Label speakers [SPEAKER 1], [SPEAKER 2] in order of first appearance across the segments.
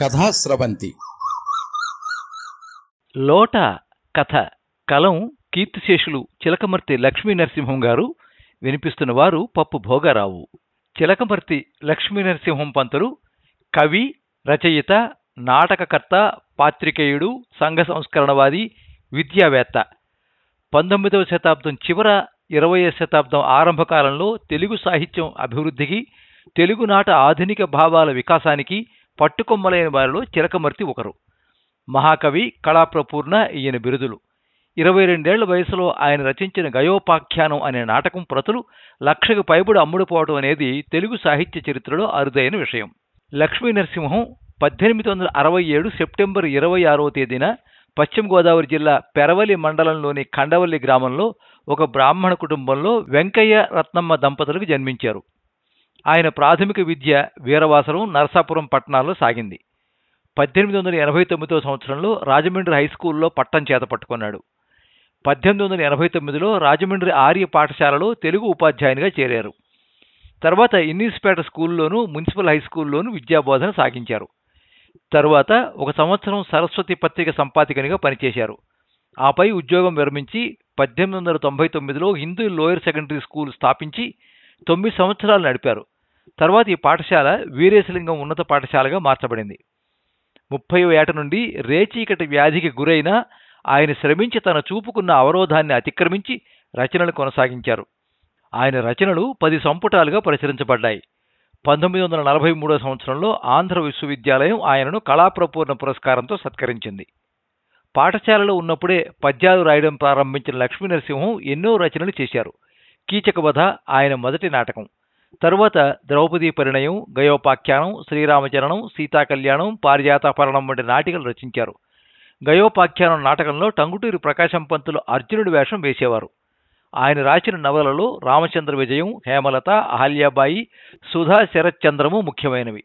[SPEAKER 1] కథాస్రవంతి.
[SPEAKER 2] లోట కథ కలం కీర్తిశేషులు చిలకమర్తి లక్ష్మీ నరసింహం గారు వినిపిస్తున్న వారు పప్పు భోగారావు. చిలకమర్తి లక్ష్మీ నరసింహం పంతులు కవి రచయిత నాటకకర్త పాత్రికేయుడు సంఘ సంస్కరణవాది విద్యావేత్త. పంతొమ్మిదవ శతాబ్దం చివర ఇరవయో శతాబ్దం ఆరంభకాలంలో తెలుగు సాహిత్యం అభివృద్ధికి తెలుగునాట ఆధునిక భావాల వికాసానికి పట్టుకొమ్మలైన వారిలో చిలకమర్తి ఒకరు. మహాకవి కళాప్రపూర్ణ ఈయన బిరుదులు. ఇరవై రెండేళ్ళ వయసులో ఆయన రచించిన గయోపాఖ్యానం అనే నాటకం ప్రతులు లక్షకు పైబడి అమ్ముడుపోవడం అనేది తెలుగు సాహిత్య చరిత్రలో అరుదైన విషయం. లక్ష్మీ నరసింహం పద్దెనిమిది వందల అరవై ఏడు సెప్టెంబర్ ఇరవై ఆరవ తేదీన పశ్చిమ గోదావరి జిల్లా పెరవలి మండలంలోని కండవల్లి గ్రామంలో ఒక బ్రాహ్మణ కుటుంబంలో వెంకయ్య రత్నమ్మ దంపతులకు జన్మించారు. ఆయన ప్రాథమిక విద్య వీరవాసరం నరసాపురం పట్టణాల్లో సాగింది. పద్దెనిమిది వందల ఎనభై తొమ్మిదో సంవత్సరంలో రాజమండ్రి హై స్కూల్లో పట్టం చేత పట్టుకున్నాడు. పద్దెనిమిది వందల ఎనభై తొమ్మిదిలో రాజమండ్రి ఆర్య పాఠశాలలో తెలుగు ఉపాధ్యాయునిగా చేరారు. తర్వాత ఇన్నీస్పేట స్కూల్లోనూ మున్సిపల్ హై స్కూల్లోనూ విద్యాబోధన సాగించారు. తరువాత ఒక సంవత్సరం సరస్వతి పత్రిక సంపాదికనిగా పనిచేశారు. ఆపై ఉద్యోగం విరమించి పద్దెనిమిది వందల తొంభై తొమ్మిదిలో హిందూ లోయర్ సెకండరీ స్కూల్ స్థాపించి తొమ్మిది సంవత్సరాలు నడిపారు. తర్వాత ఈ పాఠశాల వీరేశలింగం ఉన్నత పాఠశాలగా మార్చబడింది. ముప్పై ఏట నుండి రేచీకటి వ్యాధికి గురైన ఆయన శ్రమించి తన చూపుకున్న అవరోధాన్ని అతిక్రమించి రచనలు కొనసాగించారు. ఆయన రచనలు పది సంపుటాలుగా ప్రచురించబడ్డాయి. పంతొమ్మిది వందల నలభై మూడో సంవత్సరంలో ఆంధ్ర విశ్వవిద్యాలయం ఆయనను కళాప్రపూర్ణ పురస్కారంతో సత్కరించింది. పాఠశాలలో ఉన్నప్పుడే పద్యాలు రాయడం ప్రారంభించిన లక్ష్మీ నరసింహం ఎన్నో రచనలు చేశారు. కీచకవధ ఆయన మొదటి నాటకం. తరువాత ద్రౌపది పరిణయం గయోపాఖ్యానం శ్రీరామచరణం సీతాకళ్యాణం పారిజాతాపరణం వంటి నాటికలు రచించారు. గయోపాఖ్యానం నాటకంలో టంగుటూరి ప్రకాశం పంతులు అర్జునుడి వేషం వేసేవారు. ఆయన రాసిన నవలలో రామచంద్ర విజయం హేమలత అహల్యాబాయి సుధా శరత్చంద్రము ముఖ్యమైనవి.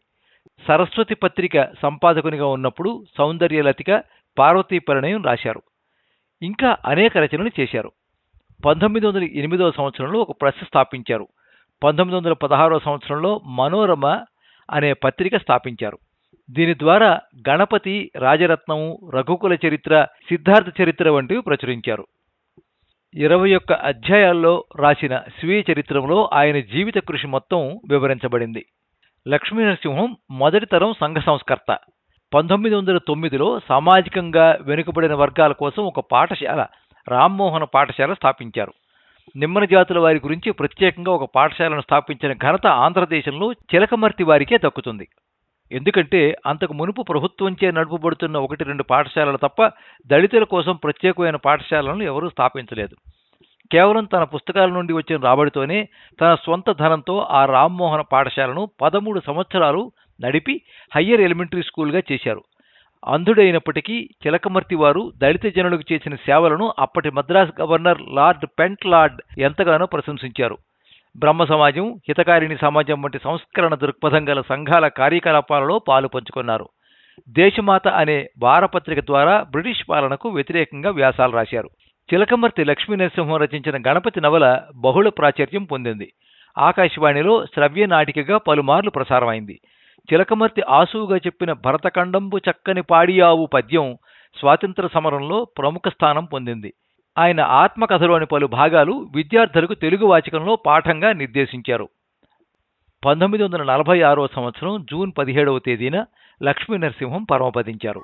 [SPEAKER 2] సరస్వతి పత్రిక సంపాదకునిగా ఉన్నప్పుడు సౌందర్యలతిక పార్వతీ పరిణయం రాశారు. ఇంకా అనేక రచనలు చేశారు. పంతొమ్మిది వందల ఎనిమిదవ సంవత్సరంలో ఒక ప్రెస్ స్థాపించారు. పంతొమ్మిది వందల పదహారవ సంవత్సరంలో మనోరమ అనే పత్రిక స్థాపించారు. దీని ద్వారా గణపతి రాజరత్నం రఘుకుల చరిత్ర సిద్ధార్థ చరిత్ర వంటివి ప్రచురించారు. ఇరవై ఒక్క అధ్యాయాల్లో రాసిన స్వీయ చరిత్రంలో ఆయన జీవిత కృషి మొత్తం వివరించబడింది. లక్ష్మీనరసింహం మొదటి తరం సంఘ సంస్కర్త. పంతొమ్మిది వందల తొమ్మిదిలో సామాజికంగా వెనుకబడిన వర్గాల కోసం ఒక పాఠశాల రామ్మోహన పాఠశాల స్థాపించారు. నిమ్మన జాతుల వారి గురించి ప్రత్యేకంగా ఒక పాఠశాలను స్థాపించిన ఘనత ఆంధ్రదేశంలో చిలకమర్తి వారికే దక్కుతుంది. ఎందుకంటే అంతకు మునుపు ప్రభుత్వంచే నడుపబడుతున్న ఒకటి రెండు పాఠశాలలు తప్ప దళితుల కోసం ప్రత్యేకమైన పాఠశాలను ఎవరూ స్థాపించలేదు. కేవలం తన పుస్తకాల నుండి వచ్చిన రాబడితోనే తన స్వంత ధనంతో ఆ రామ్మోహన పాఠశాలను పదమూడు సంవత్సరాలు నడిపి హయ్యర్ ఎలిమెంటరీ స్కూల్గా చేశారు. అంధుడైనప్పటికీ చిలకమర్తి వారు దళిత జనులకు చేసిన సేవలను అప్పటి Madras governor lord Pentland ఎంతగానో ప్రశంసించారు. బ్రహ్మ సమాజం హితకారిణి సమాజం వంటి సంస్కరణ దృక్పథం గల సంఘాల కార్యకలాపాలలో పాలు పంచుకున్నారు. దేశమాత అనే వారపత్రిక ద్వారా బ్రిటిష్ పాలనకు వ్యతిరేకంగా వ్యాసాలు రాశారు. చిలకమర్తి లక్ష్మీ నరసింహం రచించిన గణపతి నవల బహుళ ప్రాచుర్యం పొందింది. ఆకాశవాణిలో శ్రవ్య నాటికగా పలుమార్లు ప్రసారమైంది. చిలకమర్తి ఆసువుగా చెప్పిన భరతఖండంబు చక్కని పాడియావు పద్యం స్వాతంత్ర సమరంలో ప్రముఖ స్థానం పొందింది. ఆయన ఆత్మకథలోని పలు భాగాలు విద్యార్థులకు తెలుగు వాచకంలో పాఠంగా నిర్దేశించారు. పంతొమ్మిది వందల నలభై ఆరో సంవత్సరం జూన్ పదిహేడవ తేదీన లక్ష్మీ నరసింహం పరమపదించారు.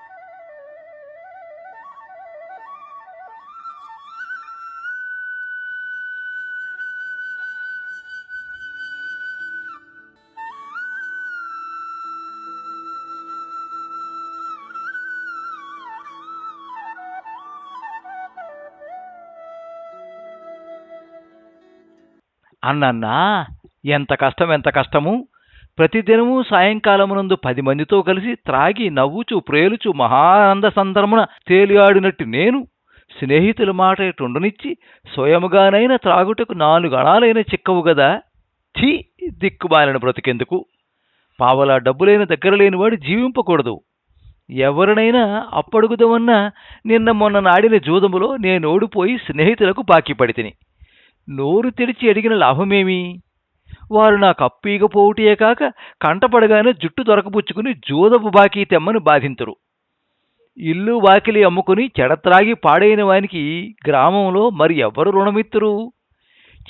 [SPEAKER 2] అన్నన్నా ఎంత కష్టం ఎంత కష్టము? ప్రతిదినము సాయంకాలమునందు పది మందితో కలిసి త్రాగి నవ్వుచు ప్రేలుచు మహానంద సందర్మున తేలియాడినట్టు నేను స్నేహితుల మాట ఇటుండనిచ్చి స్వయముగానైనా త్రాగుటకు నాలుగు అణాలైన చిక్కవు గదా? ఛీ దిక్కుబాలిన బ్రతికెందుకు? పావలా డబ్బులైన దగ్గర లేనివాడు జీవింపకూడదు. ఎవరినైనా అప్పడుగుదమన్నా నిన్న మొన్న నాడిన జూదములో నేను ఓడిపోయి స్నేహితులకు బాకీ పడితిని. నోరు తెరిచి అడిగిన లాభమేమి? వారు నా కప్పీగ కాక కంటపడగానే జుట్టు దొరకపుచ్చుకుని జూదపు బాకీ తెమ్మని బాధింతురు. ఇల్లు వాకిలి అమ్ముకుని చెడత్రాగి పాడైన వానికి గ్రామంలో మరి ఎవరు రుణమిత్తురు?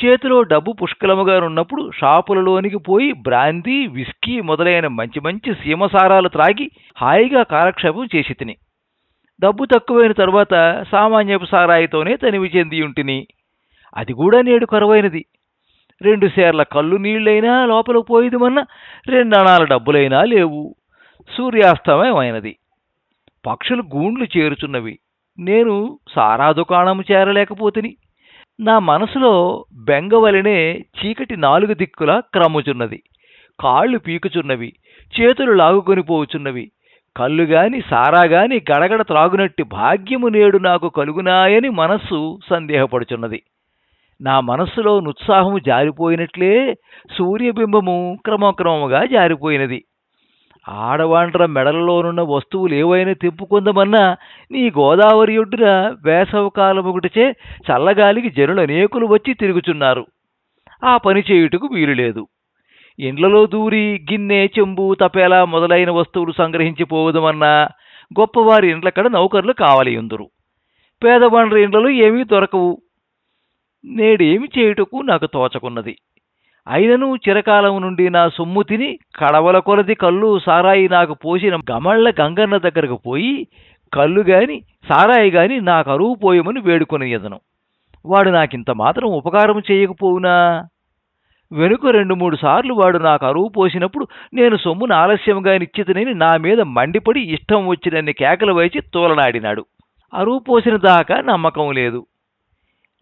[SPEAKER 2] చేతిలో డబ్బు పుష్కలముగా ఉన్నప్పుడు షాపులలోనికి పోయి బ్రాందీ విస్కీ మొదలైన మంచి మంచి సీమసారాలు త్రాగి హాయిగా కాలక్షేపం చేసి తిని. డబ్బు తక్కువైన తరువాత సామాన్యపు సారాయితోనే తనివి చెంది ఉంటిని అది కూడా నేడు కరువైనది. రెండు సేర్ల కళ్ళు నీళ్ళైనా లోపల పోయిదమన్న రెండు అణాల డబ్బులైనా లేవు. సూర్యాస్తమయమైనది. పక్షులు గూండ్లు చేరుచున్నవి. నేను సారా దుకాణం చేరలేకపోతిని. నా మనసులో బెంగవలనే చీకటి నాలుగు దిక్కులా క్రమ్ముచున్నది. కాళ్ళు పీకుచున్నవి. చేతులు లాగుకొని పోవుచున్నవి కళ్ళు గాని సారా గాని గడగడ త్రాగునట్టి భాగ్యము నేడు నాకు కలుగునాయని మనస్సు సందేహపడుచున్నది. నా మనస్సులో నుత్సాహము జారిపోయినట్లే సూర్యబింబము క్రమక్రమముగా జారిపోయినది. ఆడవాండ్ర మెడలలోనున్న వస్తువులు ఏవైనా తెంపుకుందమన్నా నీ గోదావరి ఒడ్డున వేసవకాలం ఒకటిచే చల్లగాలికి జనులు అనేకులు వచ్చి తిరుగుచున్నారు. ఆ పని చేయుటకు వీలు లేదు ఇండ్లలో దూరి గిన్నె చెంబు తపేలా మొదలైన వస్తువులు సంగ్రహించి పోవదమన్నా గొప్పవారి ఇండ్లక్కడ నౌకర్లు కావాలి ఉందరు పేదవాండ్ర ఇండ్లలో ఏమీ దొరకవు. నేడేమి చేయుటకు నాకు తోచకున్నది. అయినను చిరకాలం నుండి నా సొమ్ము తిని కడవల కొలది కళ్ళు సారాయి నాకు పోసిన గమళ్ళ గంగన్న దగ్గరకు పోయి కళ్ళు గాని సారాయి గాని నాకు అరువు పోయమని వేడుకొని ఎదను. వాడు నాకింత మాత్రం ఉపకారం చేయకపోవునా? వెనుక రెండు మూడు సార్లు వాడు నాకు అరువు పోసినప్పుడు నేను సొమ్మును ఆలస్యంగా నిశ్చితనని నా మీద మండిపడి ఇష్టం వచ్చినన్ని కేకలు వేసి తోలనాడినాడు. అరువు పోసిన దాకా నమ్మకం లేదు.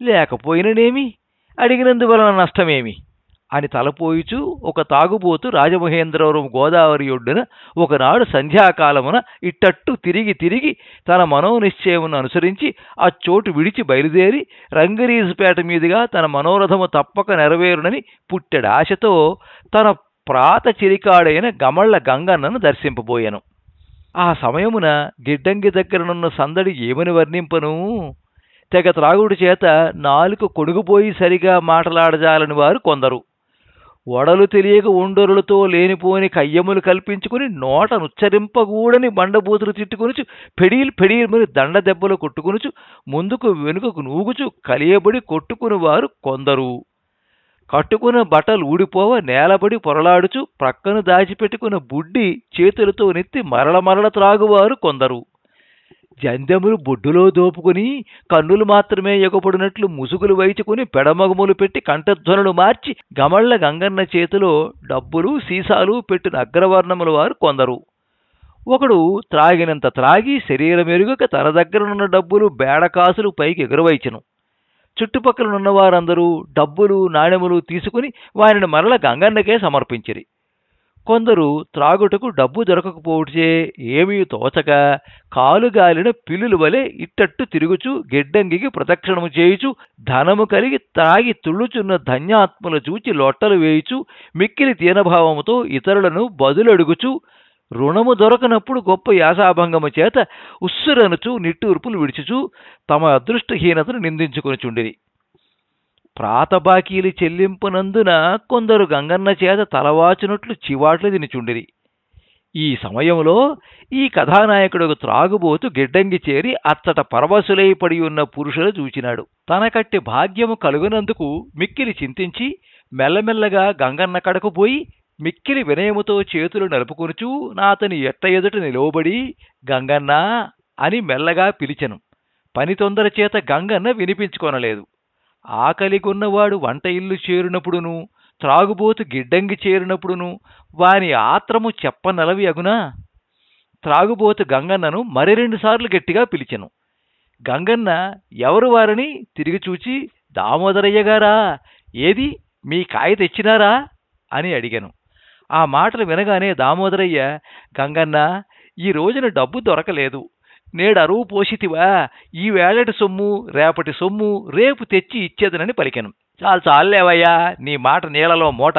[SPEAKER 2] లేకపోయిననేమి? అడిగినందువలన నష్టమేమి? అని తలపోయిచు ఒక తాగుబోతు రాజమహేంద్రవరం గోదావరి ఒడ్డున ఒకనాడు సంధ్యాకాలమున ఇట్టట్టు తిరిగి తిరిగి తన మనోనిశ్చయమును అనుసరించి ఆ చోటు విడిచి బయలుదేరి రంగరీజుపేట మీదుగా తన మనోరథము తప్పక నెరవేరునని పుట్టెడాశతో తన ప్రాత చిరికాడైన గమళ్ళ గంగన్నను దర్శింపబోయాను. ఆ సమయమున గిడ్డంగి దగ్గరనున్న సందడి ఏమని వర్ణింపను? తెగ త్రాగుడు చేత నాలుక కొడుగుపోయి సరిగా మాటలాడజాలని వారు కొందరు. వడలు తెలియక ఉండరులతో లేనిపోని కయ్యములు కల్పించుకుని నోట నుచ్చరింపగూడని బండబూతులు తిట్టుకొనుచు పెడీలు పెడీలు దండ దెబ్బలు కొట్టుకొనుచు ముందుకు వెనుకకు నూగుచు కలియబడి కొట్టుకుని వారు కొందరు. కట్టుకున్న బట్టలు ఊడిపోవ నేలబడి పొరలాడుచు ప్రక్కను దాచిపెట్టుకున్న బుడ్డి చేతులతో నెత్తి మరల మరల త్రాగువారు కొందరు. జందెములు బొడ్డులో దోపుకుని కన్నులు మాత్రమే ఎగపడినట్లు ముసుగులు వైచుకుని పెడమగములు పెట్టి కంఠధ్వనులు మార్చి గమళ్ళ గంగన్న చేతిలో డబ్బులు సీసాలు పెట్టిన అగ్రవర్ణముల వారు కొందరు. ఒకడు త్రాగినంత త్రాగి శరీరమెరుగక తన దగ్గరనున్న డబ్బులు బేడకాసులు పైకి ఎగురవైచెను. చుట్టుపక్కలనున్న వారందరూ డబ్బులు నాణెములు తీసుకుని వారిని మరల గంగన్నకే సమర్పించిరి. కొందరు త్రాగుటకు డబ్బు దొరకకపోవచ్చే ఏమీ తోచక కాలుగాలిన పిల్లుల వలె ఇట్టట్టు తిరుగుచు గిడ్డంగికి ప్రదక్షిణము చేయుచు ధనము కలిగి త్రాగి తుళ్ళుచున్న ధన్యాత్మలు చూచి లొట్టలు వేయుచు మిక్కిలి తీనభావముతో ఇతరులను బదులడుగుచు రుణము దొరకనప్పుడు గొప్ప యాసాభంగము చేత ఉస్సురనుచు నిట్టూర్పులు విడిచుచు తమ అదృష్టహీనతను నిందించుకొనిచుండిరి. ప్రాతబాకీలు చెల్లింపునందున కొందరు గంగన్న చేత తలవాచునట్లు చివాట్లు తినిచుండిరి ఈ సమయంలో ఈ కథానాయకుడు త్రాగుబోతు గిడ్డంగి చేరి అచ్చట పరవశులై పడి ఉన్న పురుషులు చూచినాడు. తనకట్టి భాగ్యము కలుగునందుకు మిక్కిలి చింతించి మెల్లమెల్లగా గంగన్న కడకు పోయి మిక్కిలి వినయముతో చేతులు నలుపుకొనుచూ నాతని ఎట్ట ఎదుట నిలవబడి గంగన్న అని మెల్లగా పిలిచెను. పని తొందర చేత గంగన్న వినిపించుకొనలేదు. ఆకలిగొన్నవాడు వంట ఇల్లు చేరినప్పుడును త్రాగుబోతు గిడ్డంగి చేరినప్పుడును వాని ఆత్రము చెప్పనలవి అగునా? త్రాగుబోతు గంగన్నను మరి రెండుసార్లు గట్టిగా పిలిచెను. గంగన్న ఎవరు వారని? తిరిగి చూచి దామోదరయ్య గారా ఏది? మీ కాయ తెచ్చినారా? అని అడిగాను. ఆ మాటలు వినగానే దామోదరయ్య గంగన్న ఈ రోజున డబ్బు దొరకలేదు. నేడు అరువు ఈ వేళటి సొమ్ము రేపటి సొమ్ము రేపు తెచ్చి ఇచ్చేదనని పలికెను. చాలు చాలేవయ్యా నీ మాట నీళ్ళలో మూట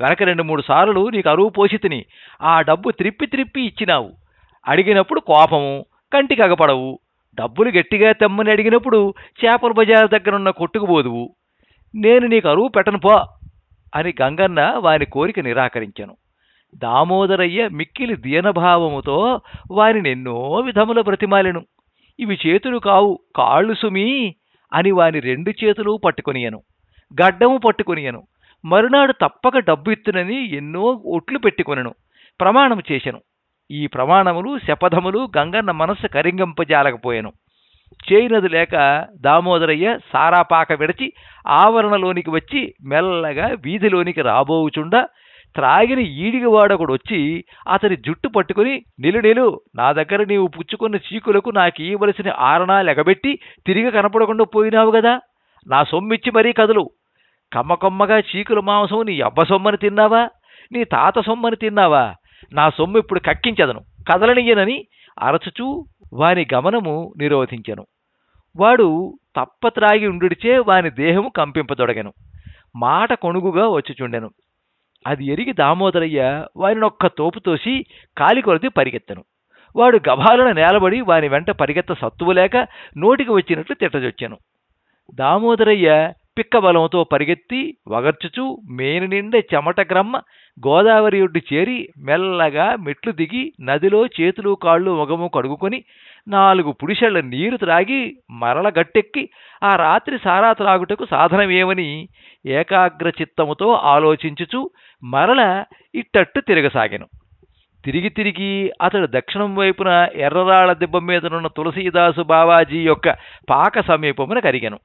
[SPEAKER 2] వెనక రెండు మూడు సార్లు నీకు అరువు పోషితిని ఆ డబ్బు త్రిప్పి త్రిప్పి ఇచ్చినావు. అడిగినప్పుడు కోపము కంటికి అగపడవు. డబ్బులు గట్టిగా తెమ్మని అడిగినప్పుడు చేపల బజార్ దగ్గర ఉన్న కొట్టుకుపోదువు నేను నీకు అరువు పెట్టను పో అని గంగన్న వాని కోరిక నిరాకరించాను. దామోదరయ్య మిక్కిలి దీనభావముతో వారిని ఎన్నో విధముల బ్రతిమాలెను. ఇవి చేతులు కావు కాళ్ళు సుమీ అని వాని రెండు చేతులు పట్టుకొనియను. గడ్డము పట్టుకొనియను. మరునాడు తప్పక డబ్బు ఇత్తునని ఎన్నో ఒట్లు పెట్టుకొనెను. ప్రమాణం చేశను. ఈ ప్రమాణములు శపథములు గంగన్న మనస్సు కరింగంపజాలకపోయెను. చేయినది లేక దామోదరయ్య సారాపాక విడచి ఆవరణలోనికి వచ్చి మెల్లగా వీధిలోనికి రాబోవుచుండా త్రాగిన ఈడిగవాడొకడు వచ్చి అతని జుట్టు పట్టుకుని నిలు నిలు నా దగ్గర నీవు పుచ్చుకున్న చీకులకు నాకు ఇవ్వవలసిన ఆరణాలు ఎగబెట్టి తిరిగి కనపడకుండా పోయినావు కదా. నా సొమ్మిచ్చి మరీ కదులు. కమ్మకమ్మగా చీకుల మాంసం నీ అబ్బ సొమ్మని తిన్నావా? నీ తాత సొమ్మని తిన్నావా? నా సొమ్ము ఇప్పుడు కక్కించదను కదలనియ్యనని అరచుచూ వాని గమనము నిరోధించెను. వాడు తప్ప త్రాగి ఉండుడిచే వాని దేహము కంపింపదొడగెను మాట కొనుగుగా వచ్చుచుండెను. అది ఎరిగి దామోదరయ్య వారినొక్క తోపు తోసి కాలి కొలది వాడు గభాలన నేలబడి వాని వెంట పరిగెత్త సత్తువు లేక నోటికి వచ్చినట్లు తిట్టజొచ్చాను. దామోదరయ్య పిక్క బలంతో పరిగెత్తి వగర్చుచు మేని నిండే చెమట గ్రమ్మ గోదావరి ఒడ్డు చేరి మెల్లగా మెట్లు దిగి నదిలో చేతులు కాళ్ళు మొగము కడుగుకొని నాలుగు పుడిషళ్ళ నీరు త్రాగి మరల గట్టెక్కి ఆ రాత్రి సారా త్రాగుటకు సాధనమేమని ఏకాగ్ర చిత్తముతో ఆలోచించుచు మరల ఇట్టట్టు తిరగసాగాను. తిరిగి తిరిగి అతడు దక్షిణం వైపున ఎర్రరాళ్ళ దిబ్బ మీదనున్న తులసీదాసు బావాజీ యొక్క పాక సమీపమున కరిగాను.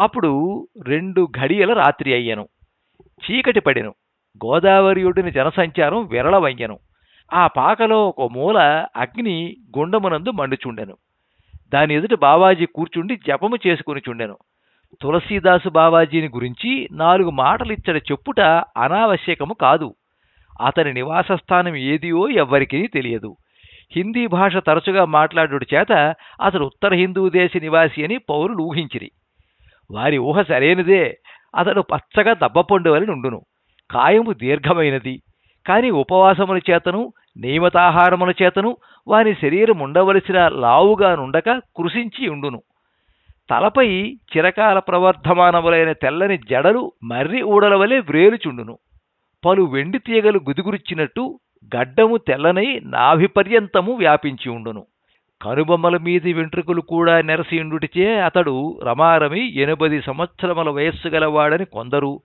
[SPEAKER 2] అప్పుడు రెండు ఘడియల రాత్రి అయ్యాను. చీకటి పడెను. గోదావరి ఒడ్డున జనసంచారం విరళవయ్యను ఆ పాకలో ఒక మూల అగ్ని గుండమునందు మండుచుండెను. దాని ఎదుట బావాజీ కూర్చుండి జపము చేసుకుని చుండెను. తులసీదాసు బావాజీని గురించి నాలుగు మాటలు చెప్పుట అనావశ్యకము కాదు. అతని నివాస స్థానం ఏదియో ఎవ్వరికీ తెలియదు. హిందీ భాష తరచుగా మాట్లాడుట చేత అతడు ఉత్తర హిందూ దేశ నివాసి అని పౌరులు ఊహించిరి. వారి ఊహ సరైనదే. అతడు పచ్చగా దబ్బపండు అని నుండును కాయము దీర్ఘమైనది. కానీ ఉపవాసముల చేతను నియమితాహారముల చేతను వాని శరీరం ఉండవలసిన లావుగా నుండక కృషించి ఉండును. తలపై చిరకాల ప్రవర్ధమానములైన తెల్లని జడలు మర్రి ఊడల వలె వ్రేలుచుండును. పలు వెండి తీగలు గుదిగురిచ్చినట్టు గడ్డము తెల్లనై నాభిపర్యంతము వ్యాపించి ఉండును. కనుబొమ్మల మీది వెంట్రుకలు కూడా నెరసియుండుటిచే అతడు రమారమి ఎనభది సంవత్సరముల వయస్సు గలవాడని కొందరు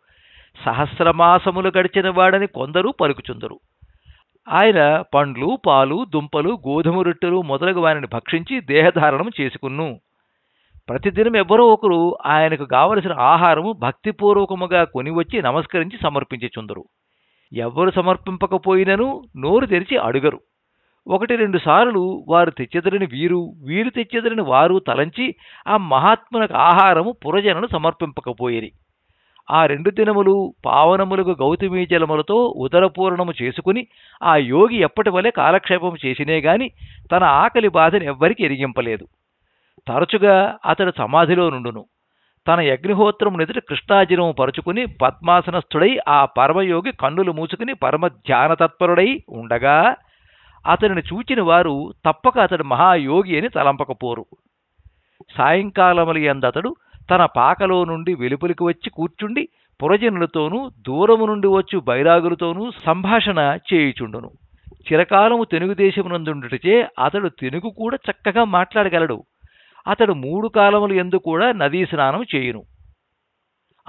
[SPEAKER 2] సహస్రమాసములు గడిచిన వాడని కొందరు పలుకుచుందరు. ఆయన పండ్లు పాలు దుంపలు గోధుమ రొట్టెలు మొదలగు వారిని భక్షించి దేహధారణం చేసుకున్ను ప్రతిదినం ఎవ్వరో ఒకరు ఆయనకు కావలసిన ఆహారము భక్తిపూర్వకముగా కొనివచ్చి నమస్కరించి సమర్పించుచుందరు. ఎవ్వరు సమర్పింపకపోయినను నోరు తెరిచి అడుగరు. ఒకటి రెండు సార్లు వారు తెచ్చెదరని వీరు వీరు తెచ్చెదరని వారు తలంచి ఆ మహాత్మునకు ఆహారము పురజనులు సమర్పింపకపోయేది ఆ రెండు దినములు పావనములకు గౌతమీ జలములతో ఉదరపూరణము చేసుకుని ఆ యోగి ఎప్పటి వలె కాలక్షేపం చేసినే గాని తన ఆకలి బాధను ఎవ్వరికి ఎరిగింపలేదు. తరచుగా అతడు సమాధిలో నుండును. తన యజ్ఞహోత్రము ఎదుట కృష్ణాజిరము పరుచుకుని పద్మాసనస్థుడై ఆ పరమయోగి కన్నులు మూసుకుని పరమ ధ్యానతత్పరుడై ఉండగా అతనిని చూచిన వారు తప్పక అతడు మహాయోగి అని తలంపకపోరు. సాయంకాలములు ఎందతడు తన పాకలో నుండి వెలుపలికి వచ్చి కూర్చుండి పురజనులతోనూ దూరము నుండి వచ్చు బైరాగులతోనూ సంభాషణ చేయుచుండును. చిరకాలము తెలుగుదేశమునందుండుటచే అతడు తెలుగు కూడా చక్కగా మాట్లాడగలడు. అతడు మూడు కాలములు ఎందు కూడా నదీ స్నానం చేయును.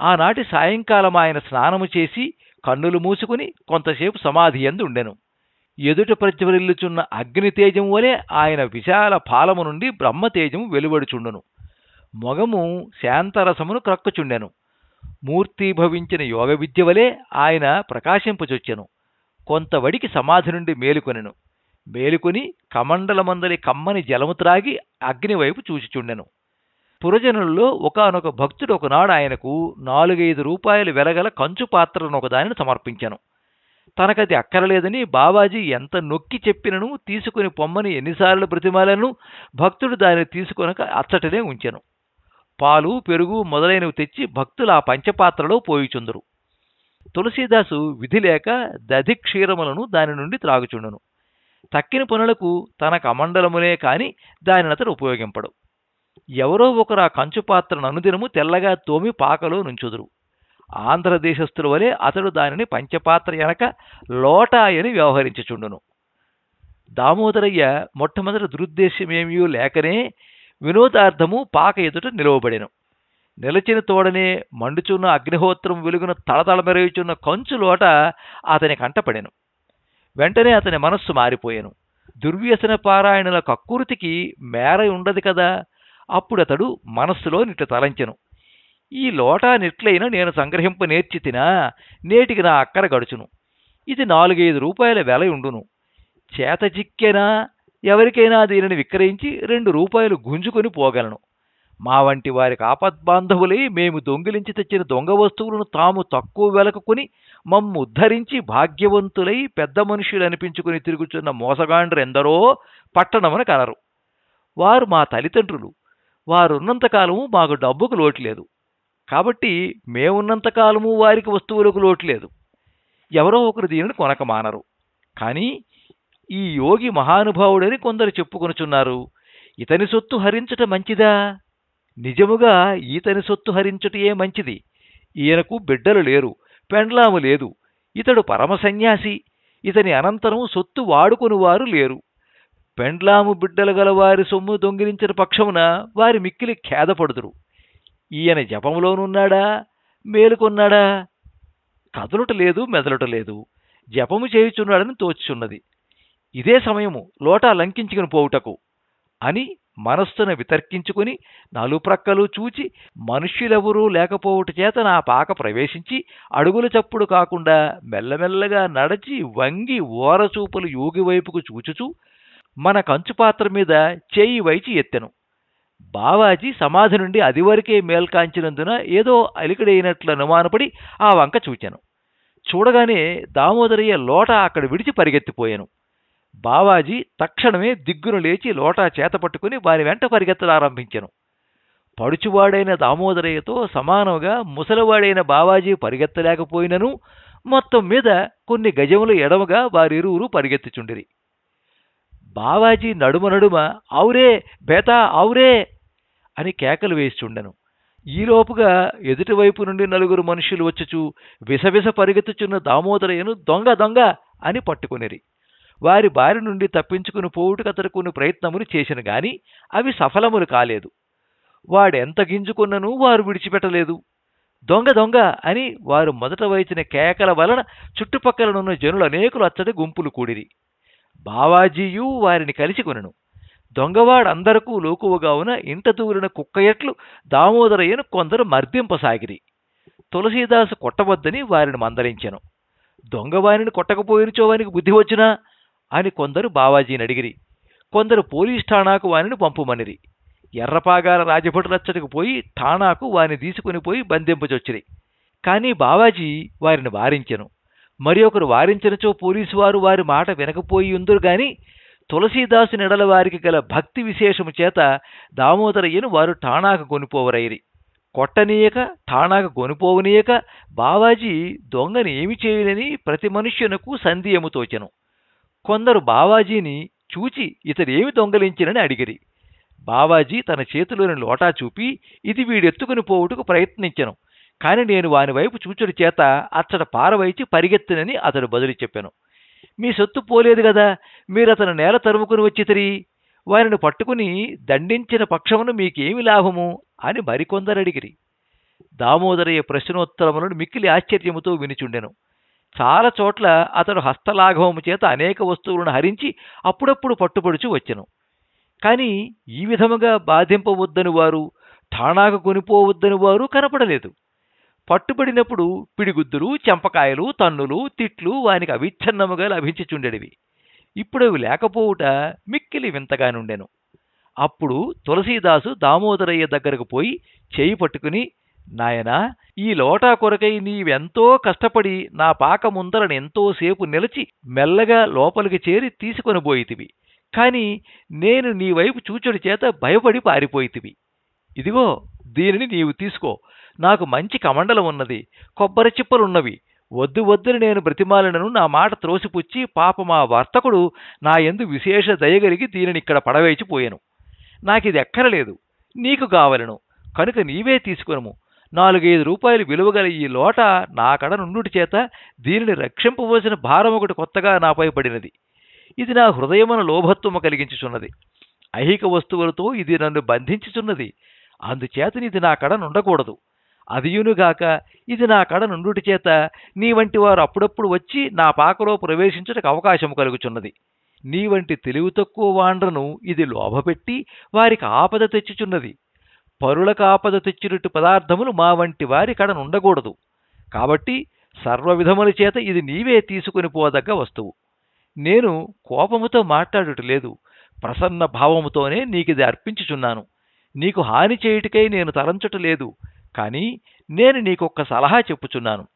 [SPEAKER 2] ఆనాటి సాయంకాలం ఆయన స్నానము చేసి కన్నులు మూసుకుని కొంతసేపు సమాధి ఎందు ఉండెను ఎదుట ప్రజ్వరిల్లుచున్న అగ్నితేజం వలె ఆయన విశాల పాలము నుండి బ్రహ్మతేజము వెలువడుచుండును. మొగము శాంతరసమును క్రక్కుచుండెను మూర్తీభవించిన యోగ విద్య వలె ఆయన ప్రకాశింపచొచ్చెను కొంతవడికి సమాధి నుండి మేలుకొనెను. మేలుకొని కమండలమందలి కమ్మని జలము త్రాగి అగ్నివైపు చూచిచుండెను. పురజనుల్లో ఒకనొక భక్తుడు ఒకనాడు ఆయనకు నాలుగైదు రూపాయలు వెలగల కంచు పాత్రను ఒకదానిని సమర్పించాను. తనకది అక్కరలేదని బాబాజీ ఎంత నొక్కి చెప్పినను తీసుకుని పొమ్మని ఎన్నిసార్లు ప్రతిమాలను భక్తుడు దానిని తీసుకొనక అచ్చటనే ఉంచెను. పాలు పెరుగు మొదలైనవి తెచ్చి భక్తులు ఆ పంచపాత్రలో పోయిచుందరు. తులసీదాసు విధి లేక దధి క్షీరములను దాని నుండి త్రాగుచుండును. తక్కిన పనులకు తన కమండలములే కాని దానిని అతడు ఉపయోగింపడు. ఎవరో ఒకరు ఆ కంచు పాత్రను అనుదినము తెల్లగా తోమి పాకలో నుంచుదురు. ఆంధ్రదేశస్థుల వలె అతడు దానిని పంచపాత్ర ఎనక లోటాయని వ్యవహరించుచుండును. దామోదరయ్య మొట్టమొదటి దురుద్దేశ్యమేమీ లేకనే వినోదార్థము పాక ఎదుట నిలవబడెను. నిలచిన తోడనే మండుచున్న అగ్నిహోత్రం వెలుగున తళతళమెరయుచున్న కంచులోట అతని కంటపడెను. వెంటనే అతని మనస్సు మారిపోయాను. దుర్వ్యసన పారాయణుల కక్కురుతికి మేర ఉండదు కదా? అప్పుడతడు మనస్సులో నిట్టు తలంచెను. ఈ లోటా నిట్లైన నేను సంగ్రహింప నేర్చి తినా నేటికి నా అక్కర గడుచును. ఇది నాలుగైదు రూపాయల వెల ఉండును చేత ఎవరికైనా దీనిని విక్రయించి రెండు రూపాయలు గుంజుకొని పోగలను. మా వంటి వారికి ఆపద్బాంధవులై మేము దొంగిలించి తెచ్చిన దొంగ వస్తువులను తాము తక్కువ వెలకు కొని మమ్ము ఉద్ధరించి భాగ్యవంతులై పెద్ద మనుషులు అనిపించుకుని తిరుగుచున్న మోసగాండ్రెందరో పట్టణమున కలరు. వారు మా తల్లిదండ్రులు. వారున్నంతకాలము మాకు డబ్బుకు లోటు లేదు. కాబట్టి మేమున్నంతకాలము వారికి వస్తువులకు లోటు లేదు. ఎవరో ఒకరు దీనిని కొనక మానరు. కానీ ఈ యోగి మహానుభావుడని కొందరు చెప్పుకొనుచున్నారు. ఇతని సొత్తు హరించట మంచిదా? నిజముగా ఈతని సొత్తు హరించుటయే మంచిది. ఈయనకు బిడ్డలు లేరు పెండ్లాము లేదు. ఇతడు పరమ సన్యాసి ఇతని అనంతరం సొత్తు వాడుకొని వారు లేరు. పెండ్లాము బిడ్డలు గల వారి సొమ్ము దొంగిలించిన పక్షమున వారి మిక్కిలి ఖేదపడుదురు. ఈయన జపములోనున్నాడా? మేలుకొన్నాడా? కదలుట లేదు మెదలుట లేదు. జపము చేయుచున్నాడని తోచుచున్నది. ఇదే సమయము లోటా లంకించుకుని పోవుటకు అని మనస్సును వితర్కించుకుని నలుప్రక్కలు చూచి మనుష్యులెవరూ లేకపోవుట చేత నా పాక ప్రవేశించి అడుగుల చప్పుడు కాకుండా మెల్లమెల్లగా నడచి వంగి ఓరచూపులు యోగి వైపుకు చూచుచూ మన కంచుపాత్ర మీద చేయి వైచి ఎత్తెను. బావాజీ సమాధి నుండి అదివరకే మేల్కాంచినందున ఏదో అలికడైనట్లు అనుమానపడి ఆ వంక చూచాను. చూడగానే దామోదరయ్య లోట అక్కడ విడిచి పరిగెత్తిపోయాను. బావాజీ తక్షణమే దిగ్గును లేచి లోటా చేత పట్టుకుని వారి వెంట పరిగెత్తలారంభించెను పడుచువాడైన దామోదరయ్యతో సమానంగా ముసలివాడైన బావాజీ పరిగెత్తలేకపోయినను మొత్తం మీద కొన్ని గజముల ఎడమగా వారిరువురు పరిగెత్తుచుండిరి. బావాజీ నడుమ నడుమ ఔరే బేతా ఔరే అని కేకలు వేస్తుండెను ఈలోపుగా ఎదుటివైపు నుండి నలుగురు మనుషులు వచ్చుచు విసవిస పరిగెత్తుచున్న దామోదరయ్యను దొంగ దొంగ అని పట్టుకునిరి. వారి బారి నుండి తప్పించుకుని పోవుటకు అతడు కొన్ని ప్రయత్నములు చేసిన గాని అవి సఫలములు కాలేదు. వాడెంత గింజుకున్ననూ వారు విడిచిపెట్టలేదు. దొంగ దొంగ అని వారు మొదట వయచిన కేకల వలన చుట్టుపక్కలనున్న జనులు అనేకులు అచ్చటి గుంపులు కూడిరి. బావాజీయు వారిని కలిసి కొనెను. దొంగవాడందరకు లోకువగావున ఇంట దూరిన కుక్కయట్లు దామోదరయ్యను కొందరు మర్దింపసాగిరి. తులసీదాసు కొట్టవద్దని వారిని మందలించెను. దొంగవారిని కొట్టకపోయినచో వానికి బుద్ధి వచ్చినా అని కొందరు బావాజీని అడిగిరి. కొందరు పోలీస్ ఠాణాకు వానిని పంపుమనిరి. ఎర్రపాగాల రాజభటులచ్చటకు పోయి ఠాణాకు వాని తీసుకుని పోయి బంధింపచొచ్చిరి కానీ బావాజీ వారిని వారించెను. మరి ఒకరు వారించినచో పోలీసు వారు వారి మాట వినకపోయి ఉందరు గాని తులసీదాసు నెడల వారికి గల భక్తి విశేషము చేత దామోదరయ్యను వారు ఠాణాకు కొనుపోవరైరి కొట్టనీయక ఠాణాకు కొనిపోవనీయక బావాజీ దొంగని ఏమి చేయలేని ప్రతి మనుష్యునకు సందేయము తోచెను కొందరు బావాజీని చూచి ఇతడేమి దొంగలించినని అడిగిరి. బావాజీ తన చేతిలోని లోటా చూపి ఇది వీడెత్తుకుని పోవుటకు ప్రయత్నించను. కాని నేను వాని వైపు చూచుడి చేత అచ్చట పారవైచి పరిగెత్తినని అతడు బదులు చెప్పాను. మీ సొత్తు పోలేదు కదా మీరతను నేల తరుముకుని వచ్చితిరి వారిని పట్టుకుని దండించిన పక్షమును మీకేమి లాభము? అని మరికొందరడిగిరి. దామోదరయ్య ప్రశ్నోత్తరములను మిక్కిలి ఆశ్చర్యముతో వినిచుండెను. చాలా చోట్ల అతడు హస్తలాఘవము చేత అనేక వస్తువులను హరించి అప్పుడప్పుడు పట్టుపడుచు వచ్చెను. కానీ ఈ విధముగా బాధింపవద్దని వారు ఠాణాకు కొనిపోవద్దని వారు కనపడలేదు. పట్టుబడినప్పుడు పిడిగుద్దులు చెంపకాయలు తన్నులు తిట్లు వానికి అవిచ్ఛిన్నముగా లభించుచుండెడివి. ఇప్పుడు అవి లేకపోవుట మిక్కిలి వింతగా నుండెను. అప్పుడు తులసీదాసు దామోదరయ్య దగ్గరకు పోయి చేయి పట్టుకుని నాయనా ఈ లోటా కొరకై నీవెంతో కష్టపడి నా పాక ముందరన ఎంతోసేపు నిలిచి మెల్లగా లోపలికి చేరి తీసుకొని పోయితివి. కాని నేను నీ వైపు చూచుడి చేత భయపడి పారిపోయితివి. ఇదిగో దీనిని నీవు తీసుకో. నాకు మంచి కమండలం ఉన్నది. కొబ్బరి చిప్పలున్నవి. వద్దు వద్దని నేను బ్రతిమాలినను నా మాట త్రోసిపుచ్చి పాప మా వర్తకుడు నా ఎందు విశేష దయగలిగి దీనిని ఇక్కడ పడవేచిపోయాను నాకిది ఎక్కరలేదు నీకు కావలను. కనుక నీవే తీసుకునము. నాలుగైదు రూపాయలు విలువగల ఈ లోట నా కడ నుండుటి చేత దీనిని రక్షింపవలసిన భారం ఒకటి కొత్తగా నాపై పడినది. ఇది నా హృదయమున లోభత్వము కలిగించుచున్నది. ఐహిక వస్తువులతో ఇది నన్ను బంధించుచున్నది. అందుచేత ఇది నా కడ నుండకూడదు. అదియునుగాక ఇది నా కడ నుండుటి చేత నీ వంటి వారు అప్పుడప్పుడు వచ్చి నా పాకలో ప్రవేశించటకు అవకాశం కలుగుచున్నది. నీ వంటి తెలివి తక్కువ వాండ్రను ఇది లోభపెట్టి వారికి ఆపద తెచ్చుచున్నది. పరులకు ఆపద తెచ్చినట్టు పదార్థములు మా వంటి వారి కడ నుండకూడదు. కాబట్టి సర్వ విధముల చేత ఇది నీవే తీసుకుని పోదగ్గ వస్తువు. నేను కోపముతో మాట్లాడుట లేదు. ప్రసన్న భావముతోనే నీకిది అర్పించుచున్నాను. నీకు హాని చేయుటకై నేను తలంచుట లేదు. కానీ నేను నీకొక్క సలహా చెప్పుచున్నాను.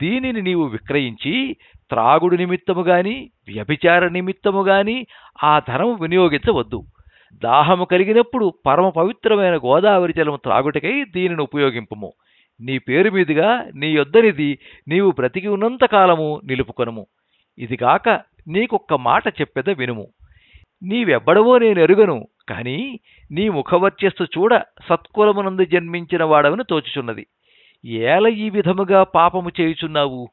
[SPEAKER 2] దీనిని నీవు విక్రయించి త్రాగుడు నిమిత్తము గాని వ్యభిచార నిమిత్తము గాని ఆ ధనము వినియోగించవద్దు. దాహము కలిగినప్పుడు పరమ పవిత్రమైన గోదావరి జలము త్రాగుటకై దీనిని ఉపయోగింపుము. నీ పేరు మీదుగా నీ యొద్దనిది నీవు బ్రతికి ఉన్నంత కాలము నిలుపుకొనుము. ఇదిగాక నీకొక్క మాట చెప్పెద వినుము. నీవెవ్వడవో నేను ఎరుగను కానీ నీ ముఖవర్చస్సు చూడ సత్కులమునందు జన్మించిన వాడవని తోచుచున్నది. ఏల ఈ విధముగా పాపము చేయుచున్నావు?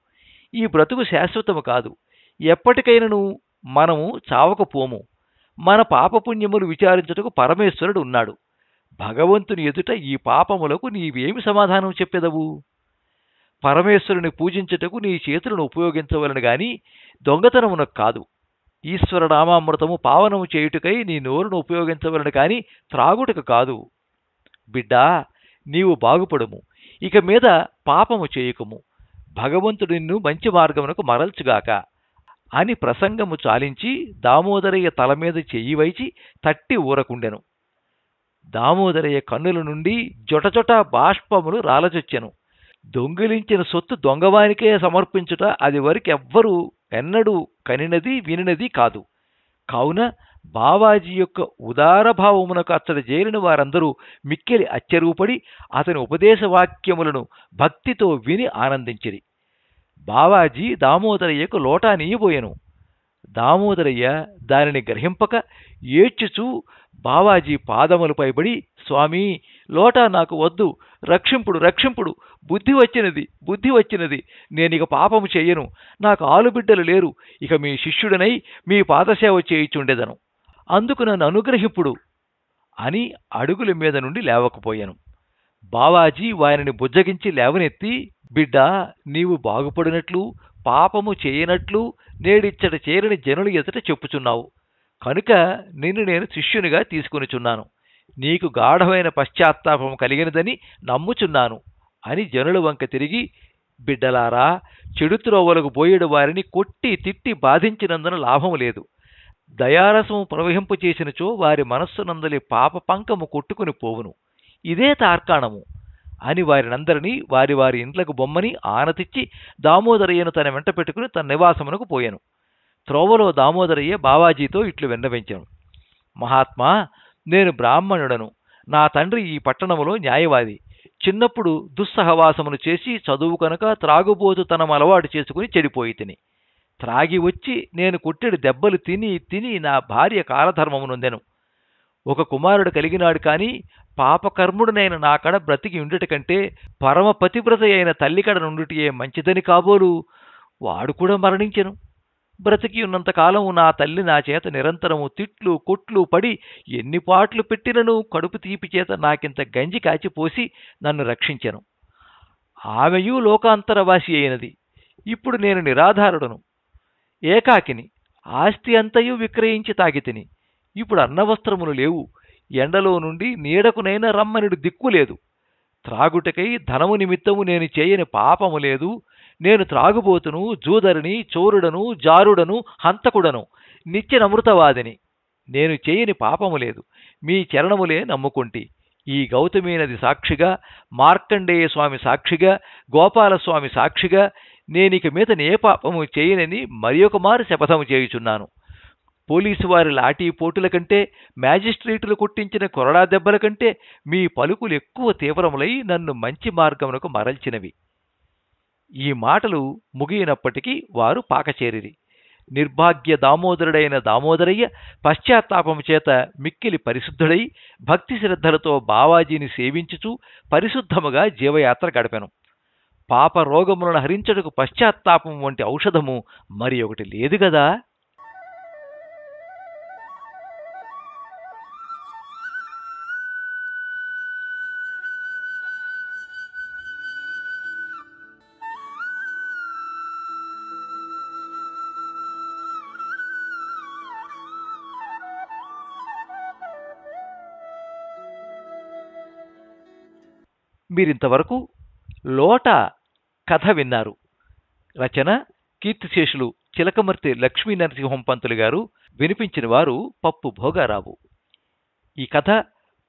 [SPEAKER 2] ఈ బ్రతుకు శాశ్వతము కాదు. ఎప్పటికైనను మనము చావకపోము. మన పాపపుణ్యములు విచారించుటకు పరమేశ్వరుడు ఉన్నాడు. భగవంతుని ఎదుట ఈ పాపములకు నీవేమి సమాధానం చెప్పెదవు? పరమేశ్వరుని పూజించుటకు నీ చేతులను ఉపయోగించవలను గాని దొంగతనమునకు కాదు. ఈశ్వరనామామృతము పావనము చేయుటకై నీ నోరును ఉపయోగించవలను కాని త్రాగుటకు కాదు. బిడ్డా నీవు బాగుపడుము. ఇక మీద పాపము చేయకుము. భగవంతుడు నిన్ను మంచి మార్గమునకు మరల్చుగాక. అని ప్రసంగము చాలించి దామోదరయ్య తల మీద చెయ్యి వైచి తట్టి ఊరకుండెను. దామోదరయ్య కన్నుల నుండి జొటజొట బాష్పములు రాలచొచ్చెను. దొంగిలించిన సొత్తు దొంగవానికే సమర్పించుట అది వరకెవ్వరూ ఎన్నడూ కనినది వినినది కాదు. కావున బావాజీ యొక్క ఉదార భావమునకు అచ్చడి చేరిన వారందరూ మిక్కిలి అచ్చరూపడి అతని ఉపదేశ వాక్యములను భక్తితో విని ఆనందించిరి. బావాజీ దామోదరయ్యకు లోటా నీయబోయెను దామోదరయ్య దానిని గ్రహింపక ఏడ్చుచూ బావాజీ పాదములపై పడి స్వామీ లోటా నాకు వద్దు. రక్షింపుడు రక్షింపుడు. బుద్ధి వచ్చినది బుద్ధి వచ్చినది. నేనిక పాపము చేయను. నాకు ఆలుబిడ్డలు లేరు. ఇక మీ శిష్యుడనై మీ పాదసేవ చేయిచుండెదను. అందుకు నన్ను అనుగ్రహింపుడు అని అడుగుల మీద నుండి లేవకపోయాను. బావాజీ వారిని బుజ్జగించి లేవనెత్తి బిడ్డ నీవు బాగుపడినట్లు పాపము చేయనట్లు నేడిచ్చట చేరని జనుల ఎదుట చెప్పుచున్నావు. కనుక నిన్ను నేను శిష్యునిగా తీసుకొనిచున్నాను. నీకు గాఢమైన పశ్చాత్తాపం కలిగినదని నమ్ముచున్నాను అని జనుల వంక తిరిగి బిడ్డలారా చెడు త్రోవలకు పోయేడు వారిని కొట్టి తిట్టి బాధించినందున లాభము లేదు. దయారసము ప్రవహింపచేసినచో వారి మనస్సునందలి పాప పంకము కొట్టుకుని పోవును. ఇదే తార్కాణము. అని వారినందరినీ వారి వారి ఇంట్లకు బొమ్మని ఆనతిచ్చి దామోదరయ్యను తన వెంట పెట్టుకుని తన నివాసమునకు పోయాను. త్రోవలో దామోదరయ్య బావాజీతో ఇట్లు విన్నవించాను. మహాత్మా నేను బ్రాహ్మణుడను. నా తండ్రి ఈ పట్టణములో న్యాయవాది. చిన్నప్పుడు దుస్సహవాసమును చేసి చదువు కనుక త్రాగుబోతుతనం అలవాటు చేసుకుని చెడిపోయి తిని. త్రాగి వచ్చి నేను కొట్టెడు దెబ్బలు తిని తిని నా భార్య కాలధర్మమునుందెను ఒక కుమారుడు కలిగినాడు కాని పాపకర్ముడునైన నాకడ బ్రతికి ఉండుట కంటే పరమ పతివ్రత అయిన తల్లికడ నుండుటియే మంచిదని కాబోలు. వాడు కూడా మరణించెను. బ్రతికి ఉన్నంతకాలం నా తల్లి నా చేత నిరంతరము తిట్లు కొట్లు పడి ఎన్ని పాట్లు పెట్టినను కడుపు తీపి చేత నాకింత గంజి కాచిపోసి నన్ను రక్షించెను. ఆమెయు లోకాంతరవాసి అయినది. ఇప్పుడు నేను నిరాధారుడను. ఏకాకిని ఆస్తి అంతయు విక్రయించి తాగితిని. ఇప్పుడు అన్నవస్త్రములు లేవు. ఎండలో నుండి నీడకునైనా రమ్మనిడు దిక్కు లేదు. త్రాగుటకై ధనము నిమిత్తము నేను చేయని పాపము లేదు. నేను త్రాగుబోతును జూదరిని చోరుడను జారుడను హంతకుడను నిత్యనమృతవాదిని. నేను చేయని పాపము లేదు. మీ చరణములే నమ్ముకుంటి. ఈ గౌతమి నది సాక్షిగా మార్కండేయ స్వామి సాక్షిగా గోపాలస్వామి సాక్షిగా నేనిక మీద ఏ పాపము చేయనని మరి ఒక మారు శపథము చేయుచున్నాను. పోలీసు వారి లాఠీ పోటుల కంటే మ్యాజిస్ట్రేటులు కొట్టించిన కొరడా దెబ్బల కంటే మీ పలుకులు ఎక్కువ తీవ్రములై నన్ను మంచి మార్గమునకు మరల్చినవి. ఈ మాటలు ముగియనప్పటికీ వారు పాకచేరిరి. నిర్భాగ్య దామోదరుడైన దామోదరయ్య పశ్చాత్తాపము చేత మిక్కిలి పరిశుద్ధుడై భక్తి శ్రద్ధలతో బావాజీని సేవించుచు పరిశుద్ధముగా జీవయాత్ర గడపెను. పాప రోగములను హరించటకు పశ్చాత్తాపం వంటి ఔషధము మరి ఒకటి లేదు కదా మీరింతవరకు లోట కథ విన్నారు. రచన కీర్తిశేషులు చిలకమర్తి లక్ష్మీ నరసింహం పంతులు గారు వినిపించిన వారు పప్పు భోగారావు. ఈ కథ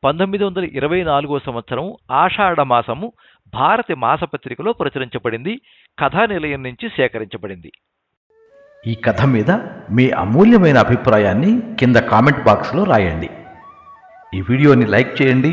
[SPEAKER 2] పంతొమ్మిది వందల ఇరవై నాలుగో సంవత్సరం ఆషాఢ మాసము భారతి మాసపత్రికలో ప్రచురించబడింది కథా నిలయం నుంచి సేకరించబడింది.
[SPEAKER 1] ఈ కథ మీద మీ అమూల్యమైన అభిప్రాయాన్ని కింద కామెంట్ బాక్స్లో రాయండి. ఈ వీడియోని లైక్ చేయండి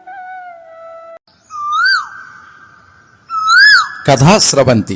[SPEAKER 3] కథా స్రవంతి